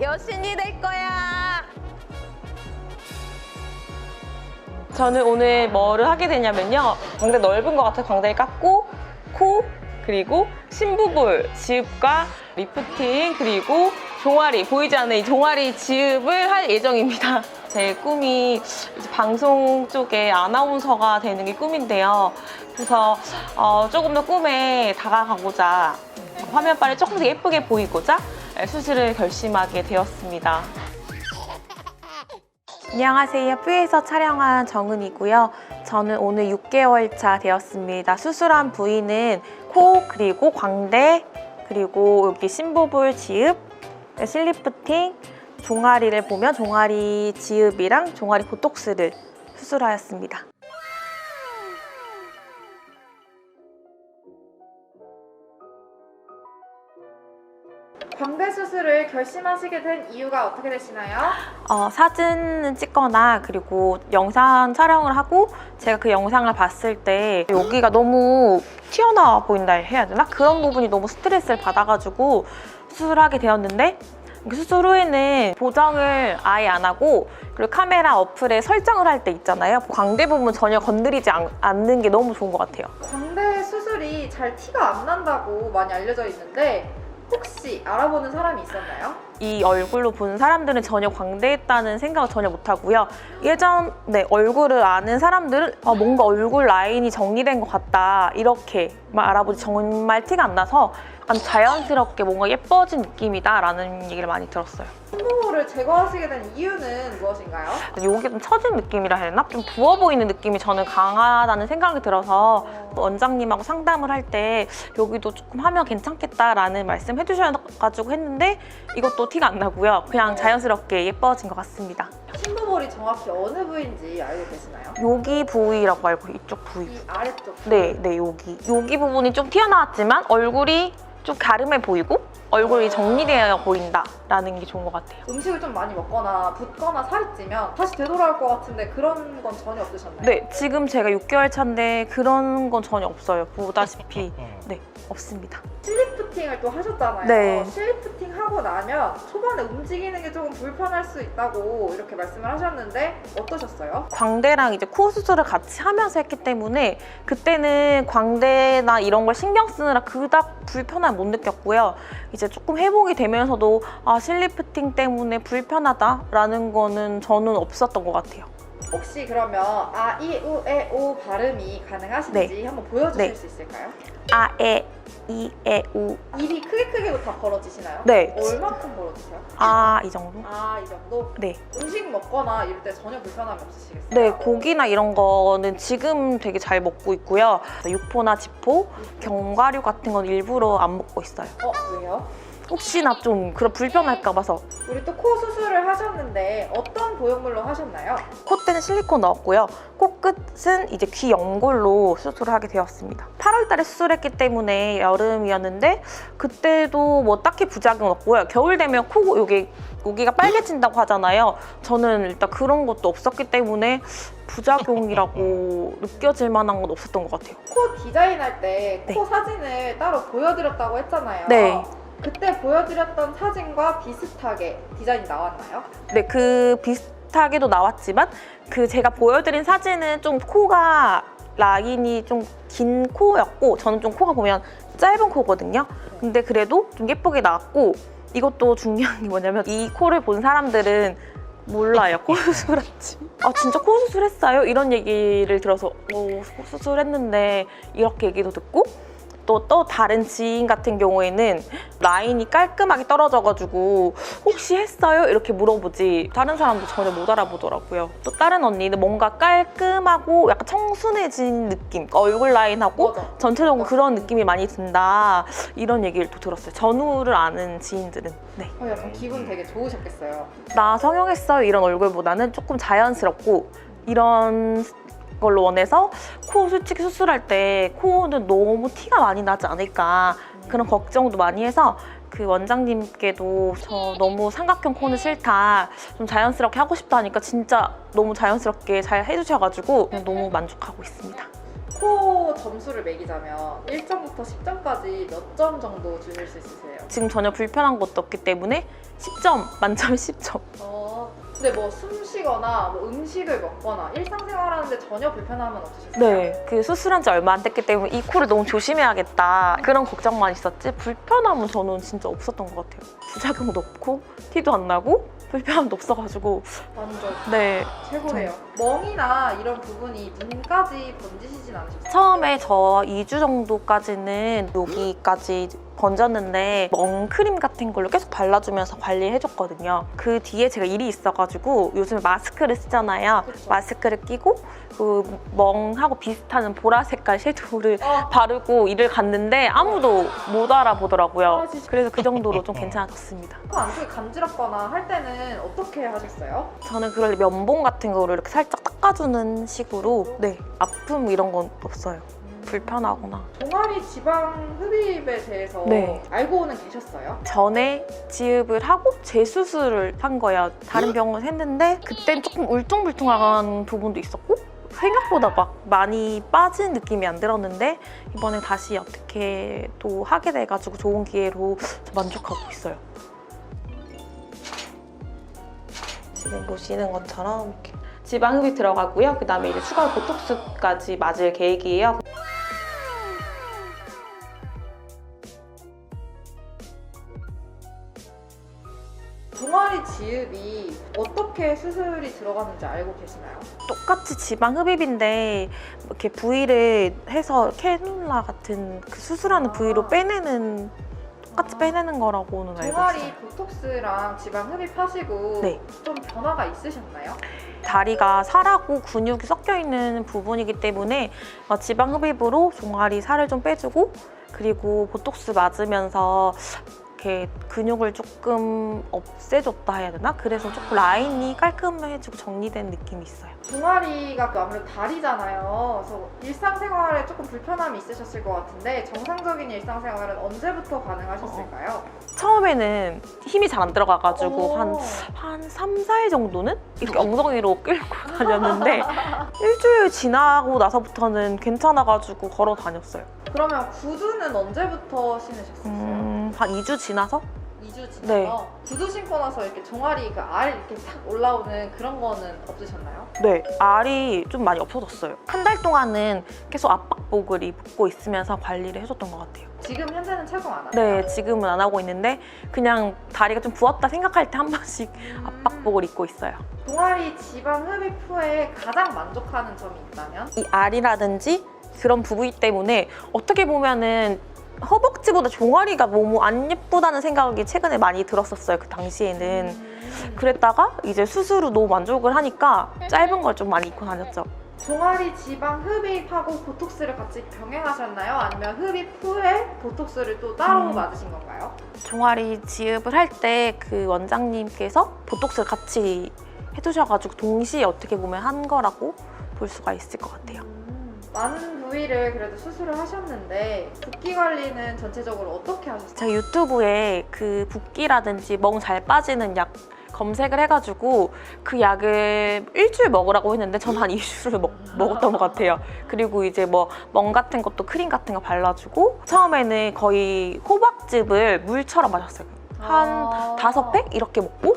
여신이 될 거야. 저는 오늘 뭐를 하게 되냐면요. 광대 넓은 것 같아 광대를 깎고 코 그리고 심부볼 지읍과 리프팅 그리고 종아리 보이지 않는 이 종아리 지읍을 할 예정입니다. 제 꿈이 방송 쪽에 아나운서가 되는 게 꿈인데요. 그래서 어, 조금 더 꿈에 다가가고자 화면빨이 조금 더 예쁘게 보이고자 수술을 결심하게 되었습니다. 안녕하세요. 뷰에서 촬영한 정은이고요. 저는 오늘 6개월 차 되었습니다. 수술한 부위는 코, 그리고 광대, 그리고 여기 심부볼 지읍, 슬리프팅, 종아리를 보면 종아리 지읍이랑 종아리 보톡스를 수술하였습니다. 결심하시게 된 이유가 어떻게 되시나요? 어, 사진을 찍거나 그리고 영상 촬영을 하고 제가 그 영상을 봤을 때 여기가 너무 튀어나와 보인다 해야 되나? 그런 부분이 너무 스트레스를 받아가지고 수술하게 되었는데 그 수술 후에는 보정을 아예 안 하고 그리고 카메라 어플에 설정을 할 때 있잖아요. 광대 부분 전혀 건드리지 않, 않는 게 너무 좋은 것 같아요. 광대 수술이 잘 티가 안 난다고 많이 알려져 있는데 혹시 알아보는 사람이 있었나요? 이 얼굴로 본 사람들은 전혀 광대했다는 생각을 전혀 못하고요. 예전에 얼굴을 아는 사람들은 아, 뭔가 얼굴 라인이 정리된 것 같다 이렇게만 알아보지 정말 티가 안 나서 약간 자연스럽게 뭔가 예뻐진 느낌이다라는 얘기를 많이 들었어요. 흉부를 제거하시게 된 이유는 무엇인가요? 여기 좀 처진 느낌이라 해야 되나? 좀 부어 보이는 느낌이 저는 강하다는 생각이 들어서 원장님하고 상담을 할 때 여기도 조금 하면 괜찮겠다라는 말씀 해주셔가지고 했는데 이것도 티가 안 나고요. 그냥 자연스럽게 예뻐진 것 같습니다. 심부볼이 정확히 어느 부위인지 알고 계시나요? 여기 부위라고 알고 이쪽 부위. 이 아래쪽 네, 네 여기. 여기 부분이 좀 튀어나왔지만 얼굴이 좀 갸름해 보이고 얼굴이 정리되어 보인다라는 게 좋은 것 같아요. 음식을 좀 많이 먹거나 붓거나 살이 찌면 다시 되돌아올 것 같은데 그런 건 전혀 없으셨나요? 네, 지금 제가 6개월 차인데 그런 건 전혀 없어요. 보다시피 네, 없습니다. 슬리프팅을 또 하셨잖아요. 네. 슬리프팅 하고 나면 초반에 움직이는 게 조금 불편할 수 있다고 이렇게 말씀을 하셨는데 어떠셨어요? 광대랑 이제 코 수술을 같이 하면서 했기 때문에 그때는 광대나 이런 걸 신경 쓰느라 그닥 불편함 못 느꼈고요. 이제 조금 회복이 되면서도 아 슬리프팅 때문에 불편하다라는 거는 저는 없었던 것 같아요. 혹시 그러면 아, 이, 우, 에, 오 발음이 가능하신지 한번 보여주실 네. 수 있을까요? 아, 에, 이, 에, 우, 입이 크게 크게 다 벌어지시나요? 네. 얼마큼 벌어지세요? 아, 이 정도? 아, 이 정도? 네. 음식 먹거나 이럴 때 전혀 불편함이 없으시겠어요? 네, 고기나 이런 거는 지금 되게 잘 먹고 있고요. 육포나 지포, 견과류 같은 건 일부러 안 먹고 있어요. 어, 왜요? 혹시나 좀 그런 불편할까 봐서 우리 또 코 수술을 하셨는데 어떤 보형물로 하셨나요? 콧대는 실리콘 넣었고요. 코끝은 이제 귀 연골로 수술을 하게 되었습니다. 8월 달에 수술했기 때문에 여름이었는데 그때도 뭐 딱히 부작용 없고요. 겨울 되면 코 여기 여기가 빨개진다고 하잖아요. 저는 일단 그런 것도 없었기 때문에 부작용이라고 느껴질 만한 건 없었던 것 같아요. 코 디자인할 때 코 네. 사진을 따로 보여드렸다고 했잖아요. 네. 그때 보여드렸던 사진과 비슷하게 디자인이 나왔나요? 네, 그 비슷하게도 나왔지만 그 제가 보여드린 사진은 좀 코가 라인이 좀 긴 코였고 저는 좀 코가 보면 짧은 코거든요. 근데 그래도 좀 예쁘게 나왔고 이것도 중요한 게 뭐냐면 이 코를 본 사람들은 몰라요. 코 수술했지. 아 진짜 코 수술했어요? 이런 얘기를 들어서 어, 코 수술했는데 이렇게 얘기도 듣고 또, 또 다른 지인 같은 경우에는 라인이 깔끔하게 떨어져가지고 혹시 했어요? 이렇게 물어보지 다른 사람도 전혀 못 알아보더라고요. 또 다른 언니는 뭔가 깔끔하고 약간 청순해진 느낌 얼굴 라인하고 맞아. 전체적으로 그런 느낌이 많이 든다 이런 얘기를 또 들었어요. 전후를 아는 지인들은 네. 어, 약간 기분 되게 좋으셨겠어요. 나 성형했어요 이런 얼굴보다는 조금 자연스럽고 이런 걸로 원해서 코 솔직히 수술할 때 코는 너무 티가 많이 나지 않을까 그런 걱정도 많이 해서 그 원장님께도 저 너무 삼각형 코는 싫다 좀 자연스럽게 하고 싶다 하니까 진짜 너무 자연스럽게 잘 해주셔가지고 너무 만족하고 있습니다. 코 점수를 매기자면 1점부터 10점까지 몇 점 정도 주실 수 있으세요? 지금 전혀 불편한 것도 없기 때문에 10점 만점에 10점. 어, 근데 뭐 숨 쉬거나 뭐 음식을 먹거나 일상생활하는데 전혀 불편함은 없으셨어요? 네, 그 수술한 지 얼마 안 됐기 때문에 이 코를 너무 조심해야겠다 그런 걱정만 있었지 불편함은 저는 진짜 없었던 것 같아요. 부작용도 없고 티도 안 나고 불편함도 없어가지고 완전 네 최고래요. 멍이나 이런 부분이 눈까지 번지시진 않으셨어요? 처음에 저 2주 정도까지는 여기까지 번졌는데 멍크림 같은 걸로 계속 발라주면서 관리해줬거든요. 그 뒤에 제가 일이 있어가지고 요즘에 마스크를 쓰잖아요. 그쵸. 마스크를 끼고 그 멍하고 비슷한 보라 색깔 섀도우를 어, 바르고 일을 갔는데 아무도 못 알아보더라고요. 아? 그래서 그 정도로 좀 괜찮았습니다. 코 안쪽이 간지럽거나 할 때는 어떻게 하셨어요? 저는 그럴 때 면봉 같은 거를 이렇게 살짝 닦아주는 식으로 네 아픔 이런 건 없어요. 불편하거나 종아리 지방 흡입에 대해서 네. 알고는 계셨어요? 전에 지읍을 하고 재수술을 한 거예요. 다른 병원 했는데 그땐 조금 울퉁불퉁한 부분도 있었고 생각보다 막 많이 빠진 느낌이 안 들었는데 이번에 다시 어떻게 또 하게 돼가지고 좋은 기회로 저 만족하고 있어요. 지금 보시는 것처럼 이렇게 지방 흡입 들어가고요. 그 다음에 이제 추가 보톡스까지 맞을 계획이에요. 종아리 지읍이 어떻게 수술이 들어가는지 알고 계시나요? 똑같이 지방 흡입인데 이렇게 부위를 해서 캐놀라 같은 그 수술하는 아. 부위로 빼내는 똑같이 아. 빼내는 거라고는 알고 종아리 있어요. 보톡스랑 지방 흡입하시고 네. 좀 변화가 있으셨나요? 다리가 살하고 근육이 섞여 있는 부분이기 때문에 어, 지방 흡입으로 종아리 살을 좀 빼주고 그리고 보톡스 맞으면서 이렇게 근육을 조금 없애줬다 해야 되나? 그래서 조금 라인이 깔끔해지고 정리된 느낌이 있어요. 종아리가 또 아무래도 다리잖아요. 그래서 일상생활에 조금 불편함이 있으셨을 것 같은데 정상적인 일상생활은 언제부터 가능하셨을까요? 처음에는 힘이 잘 안 들어가가지고 오. 한 한 3, 4일 정도는 이렇게 엉덩이로 끌고 다녔는데 일주일 지나고 나서부터는 괜찮아가지고 걸어 다녔어요. 그러면 구두는 언제부터 신으셨어요? 음, 한 2주 지나서? 2주 지나서 네. 구두 신고 나서 이렇게 종아리 그알 이렇게 탁 올라오는 그런 거는 없으셨나요? 네, 알이 좀 많이 없어졌어요. 한 달 동안은 계속 압박복을 입고 있으면서 관리를 해줬던 것 같아요. 지금 현재는 착용 안 하세요? 네, 지금은 안 하고 있는데 그냥 다리가 좀 부었다 생각할 때 한 번씩 음. 압박복을 입고 있어요. 종아리 지방 흡입 후에 가장 만족하는 점이 있다면? 이 알이라든지 그런 부위 때문에 어떻게 보면은 허벅지보다 종아리가 너무 안 예쁘다는 생각이 최근에 많이 들었었어요. 그 당시에는. 음. 그랬다가 이제 수술 후 너무 만족을 하니까 짧은 걸 좀 많이 입고 다녔죠. 종아리 지방 흡입하고 보톡스를 같이 병행하셨나요? 아니면 흡입 후에 보톡스를 또 따로 음. 맞으신 건가요? 종아리 지읍을 할 때 그 원장님께서 보톡스를 같이 해주셔가지고 동시에 어떻게 보면 한 거라고 볼 수가 있을 것 같아요. 많은 부위를 그래도 수술을 하셨는데 붓기 관리는 전체적으로 어떻게 하셨어요? 제가 유튜브에 그 붓기라든지 멍 잘 빠지는 약 검색을 해가지고 그 약을 일주일 먹으라고 했는데 전 한 2주를 먹, 먹었던 것 같아요. 그리고 이제 뭐 멍 같은 것도 크림 같은 거 발라주고 처음에는 거의 호박즙을 물처럼 마셨어요. 한 아. 다섯 팩 이렇게 먹고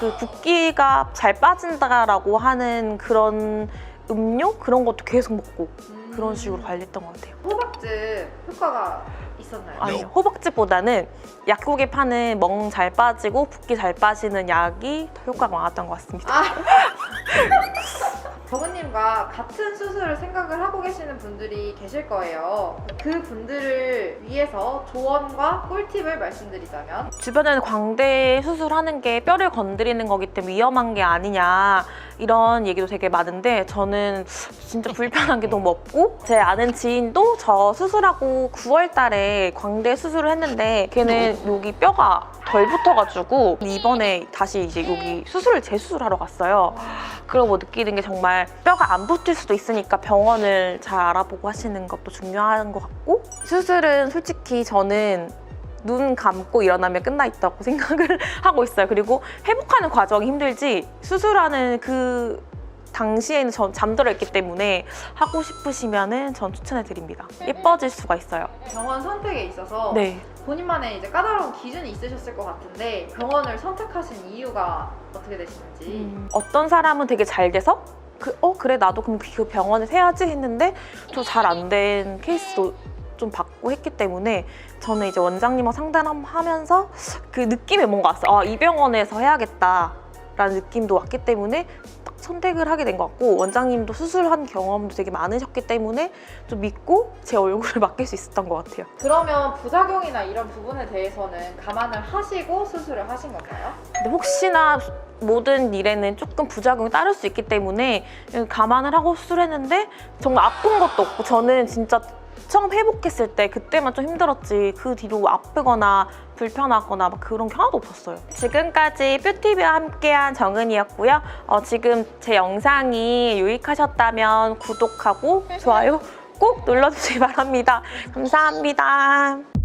그 붓기가 잘 빠진다라고 하는 그런 음료 그런 것도 계속 먹고 음. 그런 식으로 관리했던 것 같아요. 호박즙 효과가 있었나요? 아니요 호박즙보다는 약국에 파는 멍 잘 빠지고 붓기 잘 빠지는 약이 더 효과가 많았던 것 같습니다. 아. 버그님과 같은 수술을 생각을 하고 계시는 분들이 계실 거예요. 그 분들을 위해서 조언과 꿀팁을 말씀드리자면 주변에는 광대 수술하는 게 뼈를 건드리는 거기 때문에 위험한 게 아니냐 이런 얘기도 되게 많은데 저는 진짜 불편한 게 너무 없고 제 아는 지인도 저 수술하고 9월 달에 광대 수술을 했는데 걔는 여기 뼈가 덜 붙어가지고 이번에 다시 이제 여기 수술을 재수술하러 갔어요. 그러고 느끼는 게 정말 뼈가 안 붙을 수도 있으니까 병원을 잘 알아보고 하시는 것도 중요한 것 같고 수술은 솔직히 저는 눈 감고 일어나면 끝나 있다고 생각을 하고 있어요. 그리고 회복하는 과정이 힘들지 수술하는 그 당시에는 전 잠들어 있기 때문에 하고 싶으시면은 전 추천해 드립니다. 예뻐질 수가 있어요. 병원 선택에 있어서 네. 본인만의 이제 까다로운 기준이 있으셨을 것 같은데 병원을 선택하신 이유가 어떻게 되시는지 음, 어떤 사람은 되게 잘 돼서 그, 어 그래 나도 그럼 그 병원에 세야지 했는데 또 잘 안 된 케이스도 좀 받고 했기 때문에 저는 이제 원장님과 상담하면서 그 느낌이 뭔가 왔어요. 아, 이 병원에서 해야겠다라는 느낌도 왔기 때문에 딱 선택을 하게 된 것 같고 원장님도 수술한 경험도 되게 많으셨기 때문에 좀 믿고 제 얼굴을 맡길 수 있었던 것 같아요. 그러면 부작용이나 이런 부분에 대해서는 감안을 하시고 수술을 하신 건가요? 근데 혹시나 모든 일에는 조금 부작용이 따를 수 있기 때문에 감안을 하고 수술했는데 정말 아픈 것도 없고 저는 진짜 처음 회복했을 때 그때만 좀 힘들었지 그 뒤로 아프거나 불편하거나 막 그런 게 하나도 없었어요. 지금까지 뷰티비와 함께한 정은이었고요. 어, 지금 제 영상이 유익하셨다면 구독하고 좋아요 꼭 눌러주시기 바랍니다. 감사합니다.